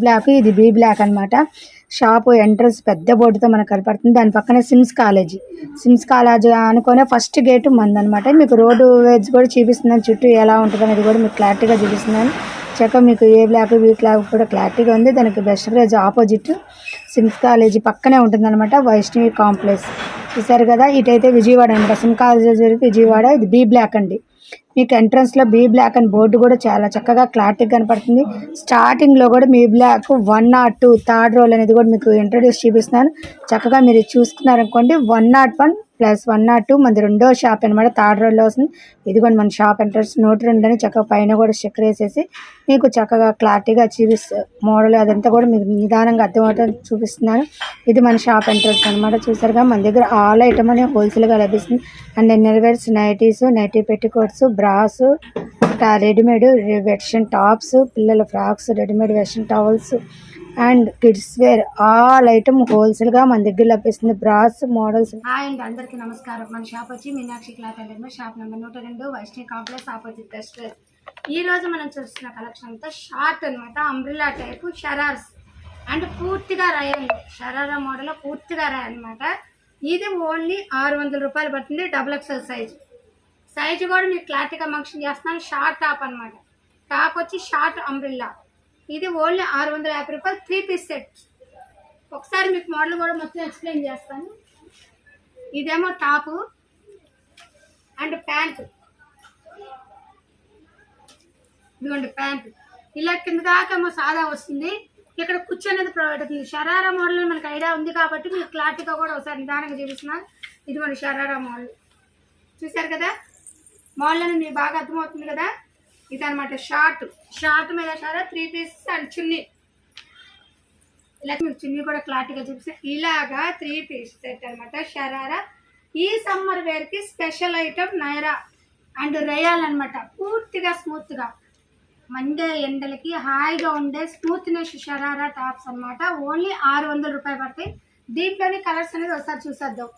Black ఇది B block అన్నమాట. Shop entrance పెద్ద బోర్డుతో మనకు కనపడుతుంది. దాని పక్కనే సిమ్స్ కాలేజీ సిమ్స్ కాలేజ్ అనుకునే ఫస్ట్ గేట్ మందనమాట మీకు రోడ్డు వేజ్ కూడా చూపిస్తున్నాను. చుట్టూ ఎలా ఉంటుంది అనేది కూడా మీకు క్లారిటీగా చూపిస్తున్నాను. చక్క మీకు ఏ బ్లాక్ బి బ్లాక్ కూడా క్లారిటీగా ఉంది. దానికి best price opposite SIMS college పక్కనే ఉంటుంది అనమాట వైష్ణవి కాంప్లెక్స్ చూసారు కదా ఇటైతే విజయవాడ అనమాట సిమ్ కాలేజీ విజయవాడ. ఇది బి బ్లాక్ అండి. మీకు ఎంట్రన్స్లో బీ బ్లాక్ అని బోర్డు కూడా చాలా చక్కగా క్లారిటీ కనపడుతుంది. స్టార్టింగ్లో కూడా మీ block one nought two third role అనేది కూడా మీకు ఇంట్రడ్యూస్ చూపిస్తున్నాను. చక్కగా మీరు చూసుకున్నారనుకోండి one nought one plus one nought two మనది రెండో షాప్ అనమాట థర్డ్ రోడ్లో వస్తుంది. ఇదిగోండి మన షాప్ ఎంట్రన్స్. నోట్ రెండు చక్కగా పైన కూడా స్టిక్కర్ వేసేసి మీకు చక్కగా క్లారిటీగా చూపిస్తుంది మోడల్ అదంతా కూడా మీకు నిదానంగా అర్థమవుతుంది చూపిస్తున్నాను. ఇది మన షాప్ ఎంట్రన్స్ అనమాట చూసారుగా మన దగ్గర ఆల్ ఐటమ్ అనే హోల్సేల్గా లభిస్తుంది. And నెరవేర్స్ nighties nighty petticoats bras readymade version tops పిల్లల frocks readymade version towels and kids wear. All item హోల్సేల్గా మన దగ్గర లభిస్తుంది. Brass models. అండ్ అండి అందరికీ నమస్కారం. మన షాప్ వచ్చి Meenakshi cloth and shop number నూట రెండు వైష్ణవి కాంప్లెక్స్ ఆపోజిట్ బెస్ట్ ఈ రోజు మనం చూస్తున్న కలెక్షన్ అంతా షార్ట్ అన్నమాట. Umbrella type షరార్స్. అండ్ పూర్తిగా రాయండి షరారా మోడల్ పూర్తిగా రాయ్ అనమాట ఇది ఓన్లీ ఆరు వందల రూపాయలు పడుతుంది డబుల్ ఎక్సెల్ సైజ్. సైజు కూడా మీకు క్లారిటీగా మంక్షన్ చేస్తున్నాను. షార్ట్ టాప్ అనమాట టాప్ వచ్చి షార్ట్ అంబ్రిల్లా. ఇది ఓన్లీ ఆరు వందల యాభై రూపాయలు త్రీ పీస్ సెట్. ఒకసారి మీకు మోడల్ కూడా మొత్తం ఎక్స్ప్లెయిన్ చేస్తాను. ఇదేమో టాపు అండ్ ప్యాంట్. ఇదిగోండి ప్యాంట్. ఇలా కింద దాకా ఏమో సాదా వస్తుంది. ఇక్కడ కుర్చీ అనేది ప్రొవైడ్ అవుతుంది. షరారా మోడల్ మనకు ఐడియా ఉంది కాబట్టి మీకు క్లారిటీగా కూడా ఒకసారి నిదానంగా చూపిస్తున్నాను ఇదిగోండి షరారా మోడల్. చూశారు కదా? మోడల్ అనేది మీకు బాగా అర్థమవుతుంది కదా? ఇదనమాట షార్ట్. షార్ట్ మీద షారా త్రీ పీసెస్ అండ్ చున్నీ. ఇలా మీకు చున్నీ కూడా క్లారిటీగా చూపిస్తే ఇలాగా త్రీ పీస్ సెట్ అనమాట షరారా. ఈ సమ్మర్ వేర్కి స్పెషల్ ఐటమ్ నైరా అండ్ రయాల్ అనమాట పూర్తిగా స్మూత్గా మండే ఎండలకి హాయిగా ఉండే స్మూత్నెస్ షరారా టాప్స్ అన్నమాట. ఓన్లీ ఆరు వందల రూపాయలు పడతాయి. దీంట్లోని కలర్స్ అనేది ఒకసారి చూసేద్దాం.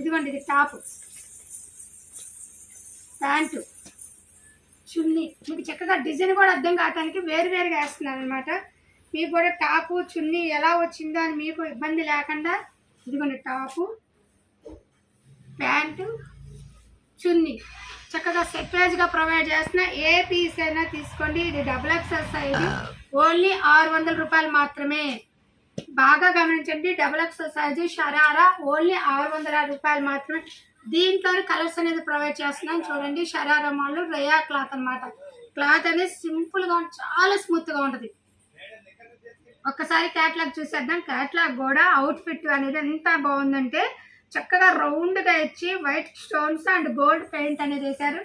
ఇదిగోండి ఇది టాప్ ప్యాంటు. చున్నీ. మీకు చక్కగా డిజైన్ కూడా అర్థం కావడానికి వేరువేరుగా వేస్తున్నాను అనమాట మీకు కూడా టాపు చున్నీ ఎలా వచ్చిందో అని మీకు ఇబ్బంది లేకుండా ఇదిగోండి టాపు ప్యాంటు చున్నీ. చక్కగా సెపరేట్గా ప్రొవైడ్ చేస్తున్న ఏ పీస్ అయినా తీసుకోండి. ఇది డబుల్ ఎక్సెల్ సైజ్ ఓన్లీ ఆరు వందల రూపాయలు మాత్రమే. బాగా గమనించండి double XL size sharara only ఆరు వందల రూపాయలు మాత్రమే. దీంట్లో కలర్స్ అనేది ప్రొవైడ్ చేస్తున్నాను. చూడండి షరారా మాల్ రయా క్లాత్ అన్నమాట. క్లాత్ అనేది సింపుల్గా చాలా స్మూత్గా ఉంటుంది. ఒక్కసారి క్యాట్లాగ్ చూసేద్దాం. క్యాట్లాగ్ కూడా అవుట్ ఫిట్ అనేది ఎంత బాగుందంటే చక్కగా రౌండ్గా ఇచ్చి white stones and gold paint అనేది వేశారు.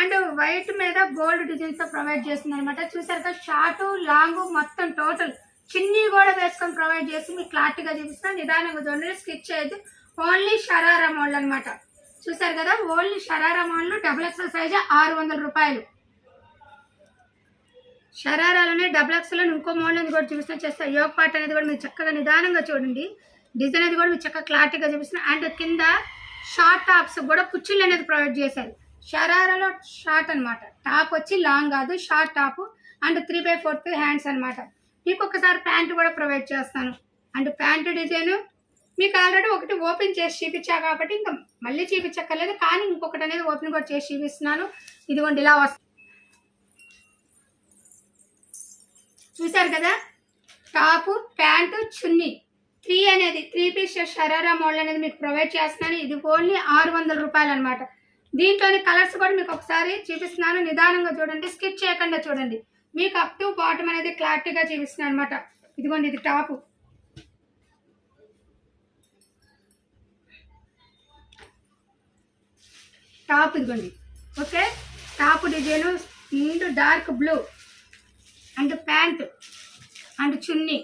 అండ్ వైట్ మీద గోల్డ్ డిజైన్స్ ప్రొవైడ్ చేస్తుంది అనమాట చూసారుగా షార్ట్ లాంగ్ మొత్తం టోటల్ చిన్ని కూడా వేసుకొని ప్రొవైడ్ చేసి మీకు క్లారిటీగా చూపిస్తాను నిదానంగా చూడండి స్కిచ్ చేయదు ఓన్లీ షరారా మోడల్ అనమాట చూసారు కదా only sharara model double XL size ఆరు వందల రూపాయలు. షరారాలోనే డబుల్ ఎక్స్ఎల్ ఇంకో మోడల్ అనేది కూడా చూపిస్తున్నా చేస్తా. యోగ పార్ట్ అనేది కూడా మీరు చక్కగా నిదానంగా చూడండి. డిజైన్ అనేది కూడా మీరు చక్కగా క్లారిటీగా చూపిస్తున్నా అండ్ కింద షార్ట్ టాప్స్ కూడా కుర్చీలు అనేది ప్రొవైడ్ చేశారు. షరారాలో షార్ట్ అనమాట టాప్ వచ్చి లాంగ్ కాదు short top and three by fourth hands అనమాట మీకు ఒకసారి ప్యాంట్ కూడా ప్రొవైడ్ చేస్తాను. అండ్ ప్యాంటు డిజైన్ మీకు ఆల్రెడీ ఒకటి ఓపెన్ చేసి చూపించా కాబట్టి ఇంకా మళ్ళీ చూపించక్కర్లేదు కానీ ఇంకొకటి అనేది ఓపెన్ కూడా చేసి చూపిస్తున్నాను. ఇదిగోండి ఇలా వస్తుంది. చూసారు కదా? Top pant chunni. త్రీ అనేది త్రీ పీస్ షరారా మోడల్ అనేది మీకు ప్రొవైడ్ చేస్తున్నాను. ఇది ఓన్లీ ఆరు వందల రూపాయలు అనమాట దీంట్లోని కలర్స్ కూడా మీకు ఒకసారి చూపిస్తున్నాను. నిదానంగా చూడండి స్కిప్ చేయకుండా చూడండి. మీకు అప్ టు బాటమ్ అనేది క్లారిటీగా చూపిస్తున్నాను అనమాట ఇదిగోండి ఇది టాపు. టాప్ ఇదిగోండి. ఓకే? టాప్ డిజైన్ నిండు dark blue and pant and chunni.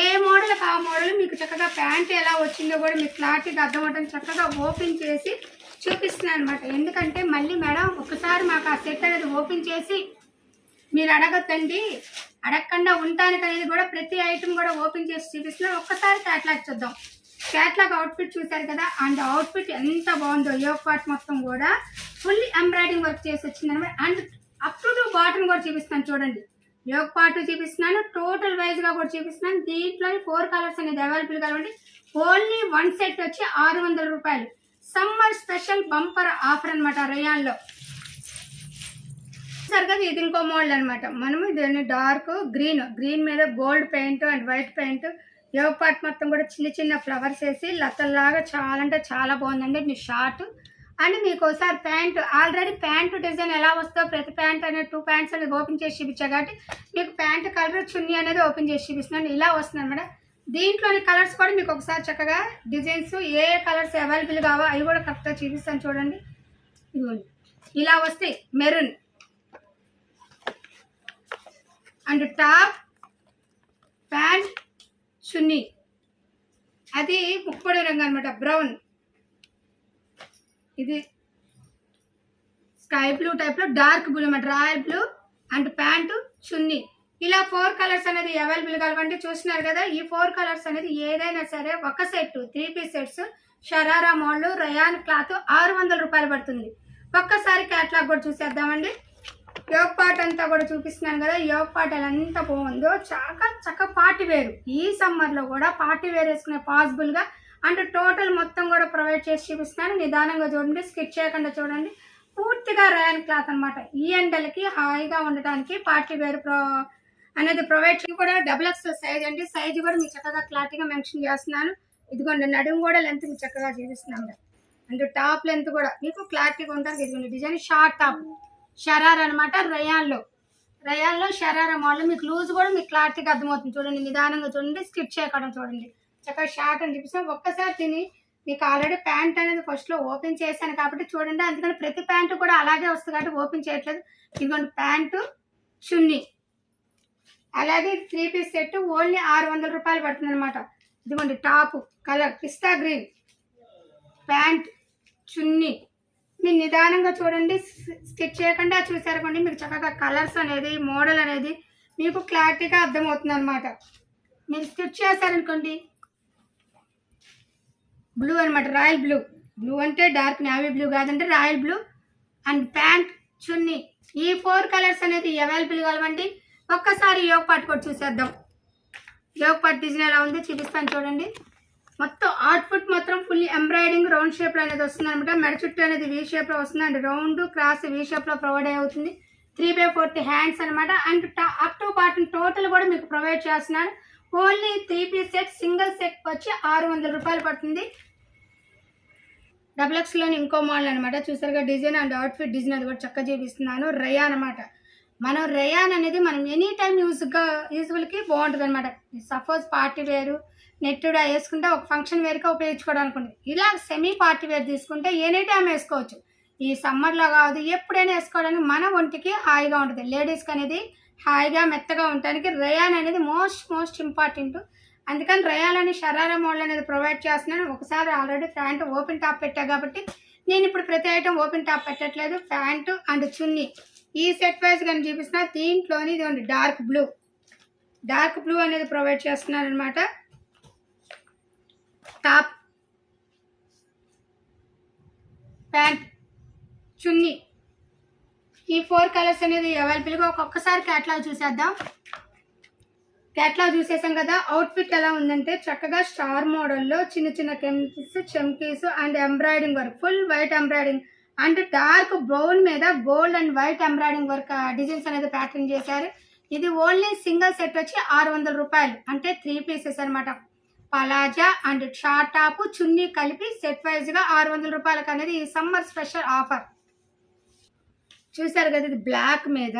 A model ఆ మోడల్? మీకు చక్కగా ప్యాంట్ ఎలా వచ్చిందో కూడా మీకు క్లారిటీగా అర్థమవుతుంది చక్కగా ఓపెన్ చేసి చూపిస్తున్నాను అనమాట ఎందుకంటే మళ్ళీ మేడం ఒకసారి మాకు ఆ సెట్ అనేది ఓపెన్ చేసి మీరు అడగద్దండి అడగకుండా ఉండటానికి అనేది కూడా ప్రతి ఐటెం కూడా ఓపెన్ చేసి చూపిస్తున్నాను. ఒక్కసారి క్యాట్లాగ్ చూద్దాం. క్యాట్లాగ్ అవుట్ఫిట్ చూశారు కదా అండ్ అవుట్ఫిట్ ఎంత బాగుందో యోగ పార్ట్ మొత్తం కూడా ఫుల్ ఎంబ్రాయిడింగ్ వర్క్ చేసి వచ్చింది అనమాట అండ్ అప్ టు బాటమ్ కూడా చూపిస్తాను చూడండి. యోగ పార్ట్ చూపిస్తున్నాను టోటల్ వైజ్గా కూడా చూపిస్తున్నాను. దీంట్లో ఫోర్ కలర్స్ అనేది అవైలబుల్ కాబట్టి ఓన్లీ వన్ సెట్ వచ్చి ఆరు వందల రూపాయలు. సమ్మర్ స్పెషల్ బంపర్ ఆఫర్ అనమాట రయాన్లో సరిగా ఇది ఇంకో మోడల్ అనమాట మనము దీన్ని డార్క్ గ్రీన్ గ్రీన్ మీద gold paint and white paint yoga part మొత్తం కూడా చిన్న చిన్న ఫ్లవర్స్ వేసి లతల్లాగా చాలా అంటే చాలా బాగుందండి. మీ షార్ట్. అండ్ మీకు ఒకసారి ప్యాంట్ ఆల్రెడీ ప్యాంట్ డిజైన్ ఎలా వస్తుందో ప్రతి ప్యాంట్ అనేది టూ ప్యాంట్స్ అనేది ఓపెన్ చేసి చూపించా కాబట్టి మీకు ప్యాంట్ కలర్ చున్నీ అనేది ఓపెన్ చేసి చూపిస్తున్నాను. ఇలా వస్తుంది అనమాట దీంట్లోని కలర్స్ కూడా మీకు ఒకసారి చక్కగా డిజైన్స్ ఏ కలర్స్ అవైలబుల్ కావో అవి కూడా కరెక్ట్గా చూపిస్తాను చూడండి. ఇలా వస్తాయి maroon. And top pant chunni అది ముప్పడి రంగు అనమాట బ్రౌన్. ఇది స్కై బ్లూ టైప్లో డార్క్ బ్లూ అనమాట royal blue and pant chunni ఇలా ఫోర్ కలర్స్ అనేది అవైలబుల్ కావాలంటే చూస్తున్నారు కదా ఈ ఫోర్ కలర్స్ అనేది ఏదైనా సరే ఒక set three piece sets sharara model rayon cloth ఆరు వందల రూపాయలు పడుతుంది. ఒక్కసారి క్యాట్లాగ్ కూడా చూసేద్దామండి. యోగ పాట అంతా కూడా చూపిస్తున్నాను కదా యోగ పాట ఎంత బాగుందో? చాక చక్క పార్టీ వేరు ఈ సమ్మర్లో కూడా పార్టీ వేర్ వేసుకునే పాసిబుల్గా అంటే టోటల్ మొత్తం కూడా ప్రొవైడ్ చేసి చూపిస్తున్నాను. నిదానంగా చూడండి స్కిచ్ చేయకుండా చూడండి. పూర్తిగా రయాన్ క్లాత్ అన్నమాట. ఈ ఎండలకి హాయిగా ఉండటానికి పార్టీ వేర్ ప్రో అనేది ప్రొవైడ్ చేసి కూడా డబుల్ ఎక్స్ సైజ్ అండి. సైజ్ కూడా మీకు చక్కగా క్లారిటీగా మెన్షన్ చేస్తున్నాను. ఇదిగోండి నడుము కూడా లెంత్ మీకు చక్కగా చూపిస్తున్నాను. అండ్ టాప్ లెంత్ కూడా. మీకు క్లారిటీగా ఉండడానికి ఇదిగోండి డిజైన్ షార్ట్ టాప్ షరార్ అనమాట రయాన్లో. రయాన్లో షరారా మోడల్ మీకు లూజ్ కూడా మీకు క్లారిటీగా అర్థమవుతుంది చూడండి నిదానంగా చూడండి స్కిప్ చేయడం చూడండి. చక్కగా షార్ట్ అని చూపిస్తాను ఒక్కసారి తిని మీకు ఆల్రెడీ ప్యాంట్ అనేది ఫస్ట్లో ఓపెన్ చేశాను కాబట్టి చూడండి అందుకని ప్రతి ప్యాంటు కూడా అలాగే వస్తుంది కాబట్టి ఓపెన్ చేయట్లేదు. ఇదిగోండి ప్యాంటు చున్నీ. అలాగే త్రీ పీస్ సెట్ ఓన్లీ ఆరు వందల రూపాయలు పడుతుంది అనమాట ఇదిగోండి top colour pista green pant నిదానంగా చూడండి. స్టిచ్ చేయకుండా చూసారనుకోండి మీకు చక్కగా కలర్స్ అనేది మోడల్ అనేది మీకు క్లారిటీగా అర్థమవుతుంది అనమాట మీరు స్టిచ్ చేశారనుకోండి. బ్లూ అనమాట రాయల్ బ్లూ. బ్లూ అంటే డార్క్ నావీ బ్లూ కాదంటే royal blue and pant chunni. ఈ ఫోర్ కలర్స్ అనేది అవైలబుల్ కలవండి ఒక్కసారి యోగ పాట్ కూడా చూసేద్దాం. యోగ పాట్ డిజైన్ ఎలా ఉందో చూపిస్తాను చూడండి. మొత్తం అవుట్పుట్ మాత్రం ఫుల్ ఎంబ్రాయిడింగ్ రౌండ్ షేప్లో అనేది వస్తుంది అనమాట మెడ చుట్టూ అనేది వీ షేప్లో వస్తుంది అండ్ రౌండ్ క్రాస్ వీ షేప్లో ప్రొవైడ్ అవుతుంది. త్రీ బై ఫోర్త్ హ్యాండ్స్ అనమాట and up to part total కూడా మీకు ప్రొవైడ్ చేస్తున్నాను only three piece set single set వచ్చి ఆరు వందల రూపాయలు పడుతుంది. డబుల్ ఎక్స్లోని ఇంకో మోడల్ అనమాట చూసారుగా డిజైన్ అండ్ అవుట్ఫిట్ డిజైన్ అది కూడా చక్కగా చూపిస్తున్నాను. రయా అనమాట మనం రయాన్ అనేది మనం ఎనీ టైం యూజ్గా యూజ్ఫుల్కి బాగుంటుంది అనమాట సపోజ్ పార్టీ వేరు నెట్టుడా వేసుకుంటే ఒక ఫంక్షన్ వేరుగా ఉపయోగించుకోవడానికి ఇలా సెమీ పార్టీ వేర్ తీసుకుంటే ఎనీ టైం వేసుకోవచ్చు. ఈ సమ్మర్లో కాదు ఎప్పుడైనా వేసుకోవడానికి మన ఒంటికి హాయిగా ఉంటుంది. లేడీస్కి అనేది హాయిగా మెత్తగా ఉండడానికి రయాన్ అనేది మోస్ట్ మోస్ట్ ఇంపార్టెంట్. అందుకని రయాన్ అని షరారా మోడల్ అనేది ప్రొవైడ్ చేస్తున్నాను. ఒకసారి ఆల్రెడీ ప్యాంట్ ఓపెన్ టాప్ పెట్టా కాబట్టి నేను ఇప్పుడు ప్రతి ఐటమ్ ఓపెన్ టాప్ పెట్టట్లేదు. Pant and chunni. ఈ సెట్ వైజ్ కానీ చూపిస్తున్నా దీంట్లోని ఇదిగోండి డార్క్ బ్లూ. డార్క్ బ్లూ అనేది ప్రొవైడ్ చేస్తున్నాను అనమాట టాప్ ప్యాంట్. చున్నీ. ఈ ఫోర్ కలర్స్ అనేది అవైలబుల్గా ఒక్కొక్కసారి క్యాట్లాగ్ చూసేద్దాం. క్యాట్లాగ్ చూసేసాం కదా అవుట్ఫిట్ ఎలా ఉందంటే చక్కగా స్టార్ మోడల్లో చిన్న చిన్న కెమ్కీస్ చెమ్కీస్ and embroidery work full white embroidery and dark brown మీద gold and white embroidery work designs అనేది ప్యాటర్న్ చేశారు. ఇది ఓన్లీ సింగిల్ సెట్ వచ్చి ఆరు వందల రూపాయలు. అంటే త్రీ పీసెస్ అనమాట palazzo and short top chunni కలిపి సెట్ వైజ్గా ఆరు వందల రూపాయలకు అనేది ఈ సమ్మర్ స్పెషల్ ఆఫర్. చూసారు కదా ఇది బ్లాక్ మీద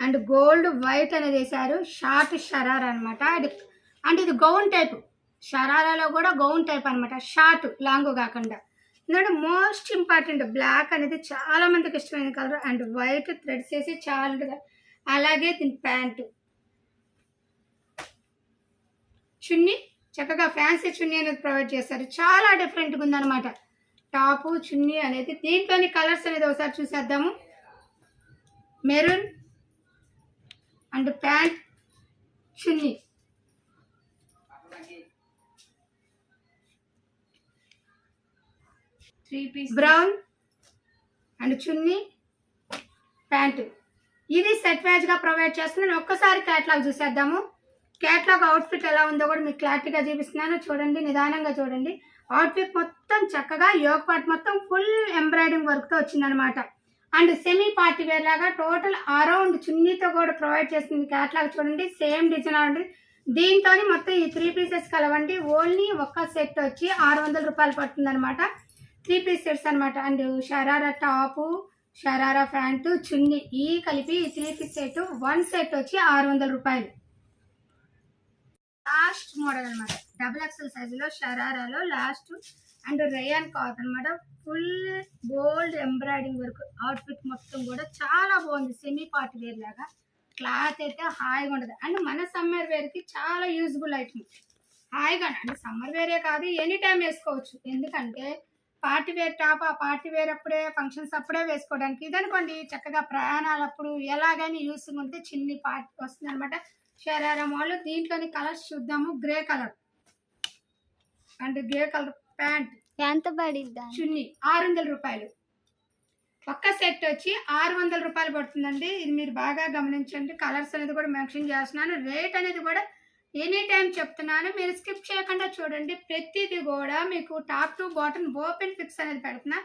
అండ్ గోల్డ్ వైట్ అనేది వేశారు. షార్ట్ షరార్ అనమాట అండ్ అంటే ఇది గౌన్ టైప్. షరారాలో కూడా గౌన్ టైప్ అనమాట షార్ట్ లాంగ్ కాకుండా. ఎందుకంటే మోస్ట్ ఇంపార్టెంట్ బ్లాక్ అనేది చాలా మందికి ఇష్టమైన కలర్ అండ్ వైట్ థ్రెడ్స్ వేసి చాలా అలాగే దీని ప్యాంటు. చున్నీ చక్కగా ఫ్యాన్సీ చున్నీ అనేది ప్రొవైడ్ చేస్తారు చాలా డిఫరెంట్గా ఉందన్నమాట. టాపు చున్నీ అనేది దీంట్లోని కలర్స్ అనేది ఒకసారి చూసేద్దాము. Maroon and pant chunni. Three piece brown and chunni pant ఇది సెట్ వైజ్గా ప్రొవైడ్ చేస్తున్నాను ఒక్కసారి క్యాట్లాగ్ చూసేద్దాము. క్యాట్లాగ్ అవుట్ఫిట్ ఎలా ఉందో కూడా మీకు క్లారిటీగా చూపిస్తున్నాను. చూడండి నిదానంగా చూడండి. అవుట్ఫిట్ మొత్తం చక్కగా యోగ పార్ట్ మొత్తం ఫుల్ ఎంబ్రాయిడింగ్ వర్క్తో వచ్చిందనమాట అండ్ సెమీ పార్టీ వేర్ లాగా టోటల్ అరౌండ్ చున్నీతో కూడా ప్రొవైడ్ చేస్తుంది క్యాట్లాగ్ చూడండి. సేమ్ డిజైన్ ఉంటుంది దీంతో మొత్తం ఈ త్రీ పీసెస్ కలవండి. ఓన్లీ ఒక్క సెట్ వచ్చి ఆరు వందల రూపాయలు పడుతుందనమాట త్రీ పీస్ సెట్స్ అనమాట and sharara top sharara pant chunni. ఈ కలిపి ఈ three piece set one set వచ్చి ఆరు వందల రూపాయలు. లాస్ట్ మోడల్ అనమాట డబుల్ ఎక్సెల్ సైజులో షరారాలో లాస్ట్ అండ్ రేయన్ కాత్ అనమాట full gold embroidery work outfit మొత్తం కూడా చాలా బాగుంది. సెమీ పార్టీ వేర్ లాగా. క్లాత్ అయితే హాయిగా ఉంటుంది. అండ్ మన సమ్మర్ వేర్కి చాలా యూజ్ఫుల్ ఐటమ్ హాయిగా అంటే సమ్మర్ వేరే కాదు ఎనీ టైం వేసుకోవచ్చు. ఎందుకంటే పార్టీ వేర్ టాప్ ఆ పార్టీ వేర్ అప్పుడే ఫంక్షన్స్ అప్పుడే వేసుకోవడానికి. ఇదనుకోండి చక్కగా ప్రయాణాలప్పుడు ఎలాగైనా యూస్గా ఉంటే చిన్ని పార్టీ వస్తుంది అనమాట షరారా మోడల్ దీంట్లోని కలర్స్ చూద్దాము. Grey colour. And grey colour pant. ఎంత పడిద్దా? చున్నీ. ఆరు వందల రూపాయలు. ఒక్క సెట్ వచ్చి ఆరు వందల రూపాయలు పడుతుందండి. ఇది మీరు బాగా గమనించండి. కలర్స్ అనేది కూడా మెన్షన్ చేస్తున్నాను. రేట్ అనేది కూడా ఎనీ టైం చెప్తున్నాను. మీరు స్కిప్ చేయకుండా చూడండి. ప్రతిదీ కూడా మీకు top to bottom open pics అనేది పెడుతున్నా.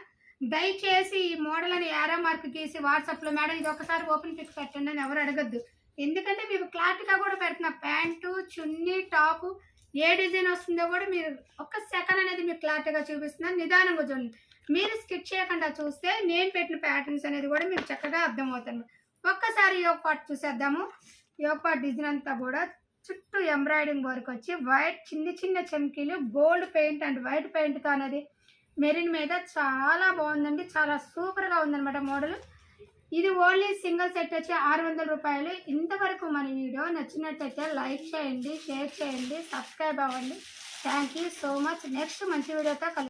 దయచేసి ఈ మోడల్ అని యారో మార్క్ గీసి వాట్సాప్లో మేడం ఇది ఒకసారి ఓపెన్ పిక్ పెట్టండి అని ఎవరు అడగద్దు. ఎందుకంటే మీకు క్లారిటీగా కూడా పెడుతున్నా. ప్యాంటు చున్నీ టాపు ఏ డిజైన్ వస్తుందో కూడా మీరు ఒక్క సెకండ్ అనేది మీకు క్లారిటీగా చూపిస్తున్నాను నిదానంగా చూడండి. మీరు స్కిట్ చేయకుండా చూస్తే నేను పెట్టిన ప్యాటర్న్స్ అనేది కూడా మీకు చక్కగా అర్థమవుతుంది. ఒక్కసారి యోగ పాట్ చూసేద్దాము. యోగ పాట్ డిజైన్ అంతా కూడా చుట్టూ ఎంబ్రాయిడింగ్ వర్క్ వచ్చి వైట్ చిన్న చిన్న చమ్కీలు గోల్డ్ పెయింట్ అండ్ వైట్ పెయింట్తో అనేది మెరిన్ మీద చాలా బాగుందండి. చాలా సూపర్గా ఉందన్నమాట మోడల్. ఇది ఓన్లీ సింగిల్ సెట్ వచ్చి ఆరు వందల రూపాయలు. ఇంతవరకు మన వీడియో నచ్చినట్టయితే లైక్ చేయండి షేర్ చేయండి సబ్స్క్రైబ్ అవ్వండి. Thank you so much. Next మంచి వీడియోతో కలిసి